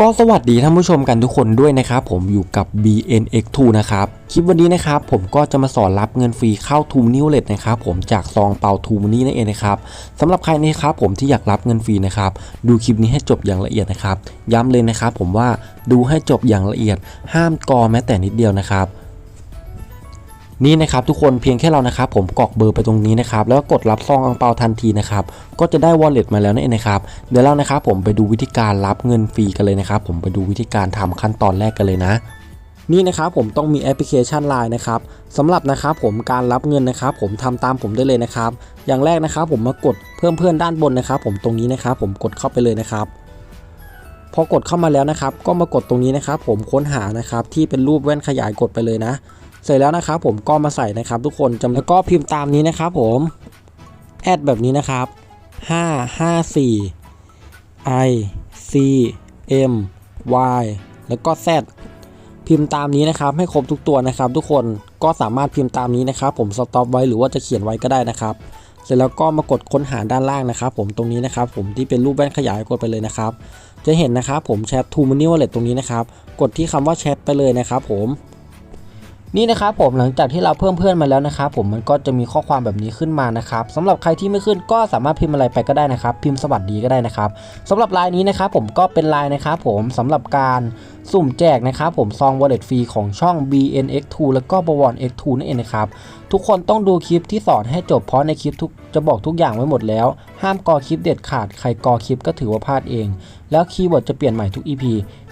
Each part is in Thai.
ก็สวัสดีท่านผู้ชมกันทุกคนด้วยนะครับผมอยู่กับ BNX2 นะครับคลิปวันนี้นะครับผมก็จะมาสอนรับเงินฟรีเข้าทูมนิวเลตนะครับผมจากซองเปาทูมนี่นั่นเองนะครับสำหรับใครนะครับผมที่อยากรับเงินฟรีนะครับดูคลิปนี้ให้จบอย่างละเอียดนะครับย้ำเลยนะครับผมว่าดูให้จบอย่างละเอียดห้ามกอแม้แต่นิดเดียวนะครับ นี่นะครับทุกคนเพียงแค่เรานะครับผมกรอกเบอร์ไปตรงนี้นะครับแล้วกดรับซองอังเปาทันทีนะครับก็จะได้ wallet มาแล้วนั่นเองนะครับเดี๋ยวเรานะครับผมไปดูวิธีการรับเงินฟรีกันเลยนะครับผมไปดูวิธีการทำขั้นตอนแรกกันเลยนะนี่นะครับผมต้องมีแอปพลิเคชัน Line นะครับสำหรับนะครับผมการรับเงินนะครับผมทำตามผมได้เลยนะครับ อย่างแรกนะครับผมมากดเพิ่มเพื่อนด้านบนนะครับ ผมตรงนี้นะครับผมกดเข้าไปเลยนะครับพอกดเข้ามาแล้วนะครับ ก็มากดตรงนี้นะครับ ผมค้นหานะครับที่เป็นรูปแว่นขยายกดไปเลยนะ เสร็จแล้วนะครับผมก็มาใส่นะครับทุกคนจำแล้วก็พิมพ์ตามนี้นะครับผมแอดแบบนี้นะครับ554 i c m y แล้วก็ z พิมพ์ตามนี้นะครับ ให้ครบทุกตัวนะครับ ทุกคนก็สามารถพิมพ์ตามนี้นะครับ ผมสต็อปไว้หรือว่าจะเขียนไว้ก็ได้นะครับ เสร็จแล้วก็มากดค้นหาด้านล่างนะครับ ผมตรงนี้นะครับ ผมที่เป็นรูปแว่นขยายกดไปเลยนะครับ จะเห็นนะครับ ผมแชททูมันนี่วอลเล็ตตรงนี้นะครับ กดที่คำว่าแชทไปเลยนะครับ ผม นี่นะครับผมหลังจากที่เราเพิ่มเพื่อนมาแล้วนะครับผมมันก็จะมีข้อความแบบนี้ขึ้นมานะครับสำหรับใครที่ไม่ขึ้นก็สามารถพิมพ์อะไรไปก็ได้นะครับ พิมพ์สวัสดีก็ได้นะครับสำหรับไลน์นี้นะครับผมก็เป็นไลน์นะครับผมสำหรับการสุ่มแจกนะครับผมซองวอลเล็ตฟรีของช่อง BNX2 แล้วก็บวร X2 นั่นเองนะครับทุกคนต้องดูคลิปที่สอนให้จบเพราะในคลิปทุกจะบอกทุกอย่างไว้หมดแล้ว ห้ามกอคลิปเด็ดขาดใครกอคลิปก็ถือว่าพลาดเอง แล้วคีย์เวิร์ดจะเปลี่ยนใหม่ทุก EP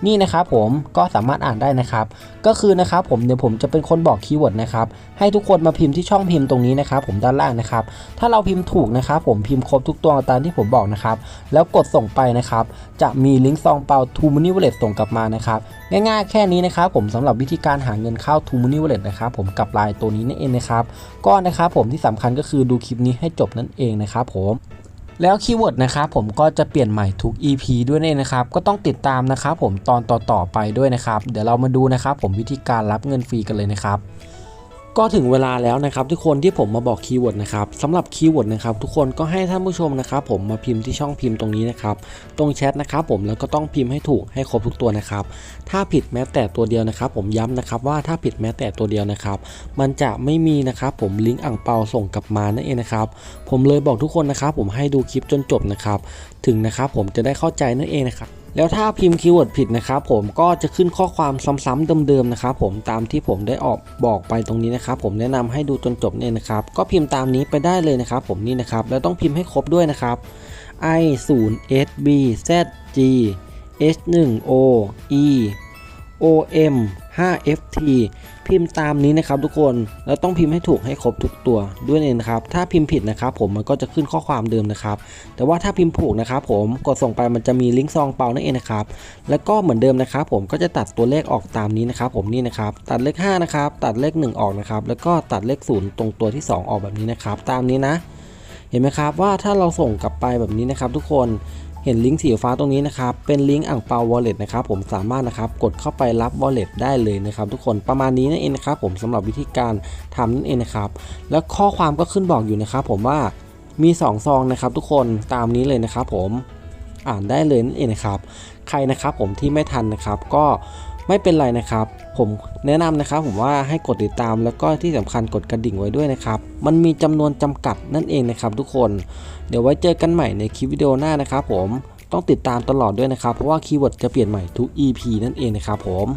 นี่นะครับผมก็สามารถอ่านได้นะครับ ก็คือนะครับผมเดี๋ยวผมจะเป็นคนบอกคีย์เวิร์ดนะครับให้ทุกคนมาพิมพ์ที่ช่องพิมพ์ตรงนี้นะครับผมด้านล่างนะครับ ถ้าเราพิมพ์ถูกนะครับผมพิมพ์ครบทุกตัวตามที่ผมบอกนะครับแล้วกดส่งไปนะครับจะมีลิงก์ซองเปา t ูม n นิวเลตส่งกลับมานะครับง่ายๆแค่นี้นะครับผมสำหรับวิธีการหาเงินเข้า t ูม n นิวเลตนะครับผมกับลน์ตัวนี้นั่นเองนะครับก็นะครับผมที่สำคัญก็คือดูคลิปนี้ให้จบนั่นเองนะครับผมแล้วคีย์เวิร์ดนะครับผมก็จะเปลี่ยนใหม่ทุก EP ด้วยนี่นะครับก็ต้องติดตามนะครับผมตอนต่อๆไปด้วยนะครับ เดี๋ยวเรามาดูนะครับผมวิธีการรับเงินฟรีกันเลยนะครับ ก็ถึงเวลาแล้วนะครับทุกคนที่ผมมาบอกคีย์เวิร์ดนะครับสำหรับคีย์เวิร์ดนะครับทุกคนก็ให้ท่านผู้ชมนะครับผมมาพิมพ์ที่ช่องพิมพ์ตรงนี้นะครับตรงแชทนะครับผมแล้วก็ต้องพิมพ์ให้ถูกให้ครบทุกตัวนะครับถ้าผิดแม้แต่ตัวเดียวนะครับ ผมย้ำนะครับว่าถ้าผิดแม้แต่ตัวเดียวนะครับ มันจะไม่มีนะครับผมลิงก์อ่างเปาส่งกลับมานั่นเองนะครับผมเลยบอกทุกคนนะครับผมให้ดูคลิปจนจบนะครับถึงนะครับผมจะได้เข้าใจนั่นเองนะครับ แล้วถ้าพิมพ์คีย์เวิร์ดผิดนะครับผมก็จะขึ้นข้อความซ้ำๆเดิมๆนะครับผมตามที่ผมได้ออกบอกไปตรงนี้นะครับผมแนะนำให้ดูจนจบเนี่ยนะครับก็พิมพ์ตามนี้ไปได้เลยนะครับผมนี่นะครับแล้วต้องพิมพ์ให้ครบด้วยนะครับ i 0 s b z g h 1 o e o m 5 f t พิมพ์ตามนี้นะครับทุกคนแล้วต้องพิมพ์ให้ถูกให้ครบทุกตัวด้วยเองนะครับ ถ้าพิมพ์ผิดนะครับ ผมมันก็จะขึ้นข้อความเดิมนะครับ แต่ว่าถ้าพิมพ์ถูกนะครับ ผมกดส่งไปมันจะมีลิงก์ซองเปานั่นเองนะครับ แล้วก็เหมือนเดิมนะครับ ผมก็จะตัดตัวเลขออกตามนี้นะครับ ผมนี่นะครับ ตัดเลข5นะครับ ตัดเลข 1 ออกนะครับ แล้วก็ตัดเลข 0 ตรงตัวที่ 2 ออกแบบนี้นะครับ ตามนี้นะ เห็นไหมครับว่าถ้าเราส่งกลับไปแบบนี้นะครับ ทุกคน เห็นลิงก์สีฟ้าตรงนี้นะครับ เป็นลิงก์อ่างเปา wallet นะครับผมสามารถนะครับกดเข้าไปรับ wallet ได้เลยนะครับทุกคนประมาณนี้นั่นเองนะครับผมสำหรับวิธีการทำนั่นเองนะครับ แล้วข้อความก็ขึ้นบอกอยู่นะครับผมว่ามี 2 ซองนะครับทุกคนตามนี้เลยนะครับผมอ่านได้เลยนั่นเองนะครับ ใครนะครับผมที่ไม่ทันนะครับก็ ไม่เป็นไรนะครับ ผมแนะนำนะครับผมว่าให้กดติดตามแล้วก็ที่สำคัญกดกระดิ่งไว้ด้วยนะครับ มันมีจำนวนจำกัดนั่นเองนะครับ ทุกคน เดี๋ยวไว้เจอกันใหม่ในคลิปวิดีโอหน้านะครับผม ต้องติดตามตลอดด้วยนะครับ เพราะว่าคีย์เวิร์ดจะเปลี่ยนใหม่ทุก EP นั่นเองนะครับผม